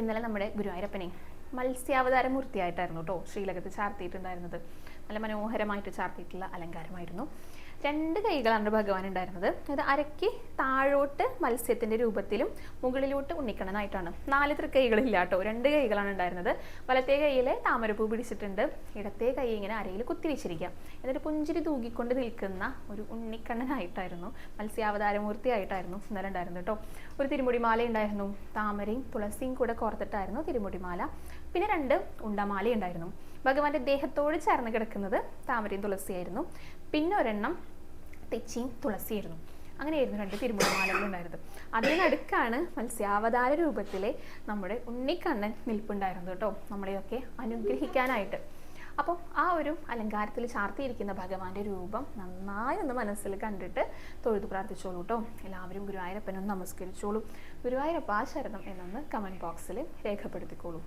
ഇന്നലെ നമ്മുടെ ഗുരുവായൂരപ്പനെ മത്സ്യാവതാര മൂർത്തിയായിട്ടായിരുന്നു കേട്ടോ ശ്രീലകത്ത് ചാർത്തിയിട്ടുണ്ടായിരുന്നത്. നല്ല മനോഹരമായിട്ട് ചാർത്തിയിട്ടുള്ള അലങ്കാരമായിരുന്നു. രണ്ട് കൈകളാണ് ഭഗവാൻ ഉണ്ടായിരുന്നത്. അത് അരയ്ക്ക് താഴോട്ട് മത്സ്യത്തിന്റെ രൂപത്തിലും മുകളിലോട്ട് ഉണ്ണിക്കണ്ണനായിട്ടാണ്. നാല് തൃക്കൈകളില്ല കേട്ടോ. രണ്ട് കൈകളാണ് ഉണ്ടായിരുന്നത്. വലത്തെ കൈയിൽ താമരപ്പൂ പിടിച്ചിട്ടുണ്ട്. ഇടത്തെ കൈ ഇങ്ങനെ അരയിൽ കുത്തിവെച്ചിരിക്കുക എന്നിട്ട് പുഞ്ചിരി തൂകിക്കൊണ്ട് നിൽക്കുന്ന ഒരു ഉണ്ണിക്കണ്ണനായിട്ടായിരുന്നു. മത്സ്യാവതാരമൂർത്തിയായിട്ടായിരുന്നു സുന്ദരം ഉണ്ടായിരുന്നു കേട്ടോ. ഒരു തിരുമുടിമാല ഉണ്ടായിരുന്നു. താമരയും തുളസിയും കൂടെ കോർത്തിട്ടായിരുന്നു തിരുമുടിമാല. പിന്നെ രണ്ട് ഉണ്ടമാല ഉണ്ടായിരുന്നു ഭഗവാന്റെ ദേഹത്തോട് ചേർന്ന് കിടക്കുന്നത് താമരയും തുളസിയായിരുന്നു. പിന്നെ ഒരെണ്ണം തെച്ചിയും തുളസിയായിരുന്നു. അങ്ങനെയായിരുന്നു രണ്ട് തിരുമുഖമാലകൾ ഉണ്ടായിരുന്നത്. അതിനടുക്കാണ് മത്സ്യാവതാര രൂപത്തിലെ നമ്മുടെ ഉണ്ണിക്കണ്ണൻ നിൽപ്പുണ്ടായിരുന്നത് കേട്ടോ. നമ്മളെയൊക്കെ അനുഗ്രഹിക്കാനായിട്ട്. അപ്പോൾ ആ ഒരു അലങ്കാരത്തിൽ ചാർത്തിയിരിക്കുന്ന ഭഗവാന്റെ രൂപം നന്നായി ഒന്ന് മനസ്സിൽ കണ്ടിട്ട് തൊഴുതു പ്രാർത്ഥിച്ചോളൂ കേട്ടോ. എല്ലാവരും ഗുരുവായൂരപ്പനൊന്ന് നമസ്കരിച്ചോളൂ. ഗുരുവായൂരപ്പ ആ ശരണം എന്നൊന്ന് കമന്റ് ബോക്സിൽ രേഖപ്പെടുത്തിക്കോളൂ.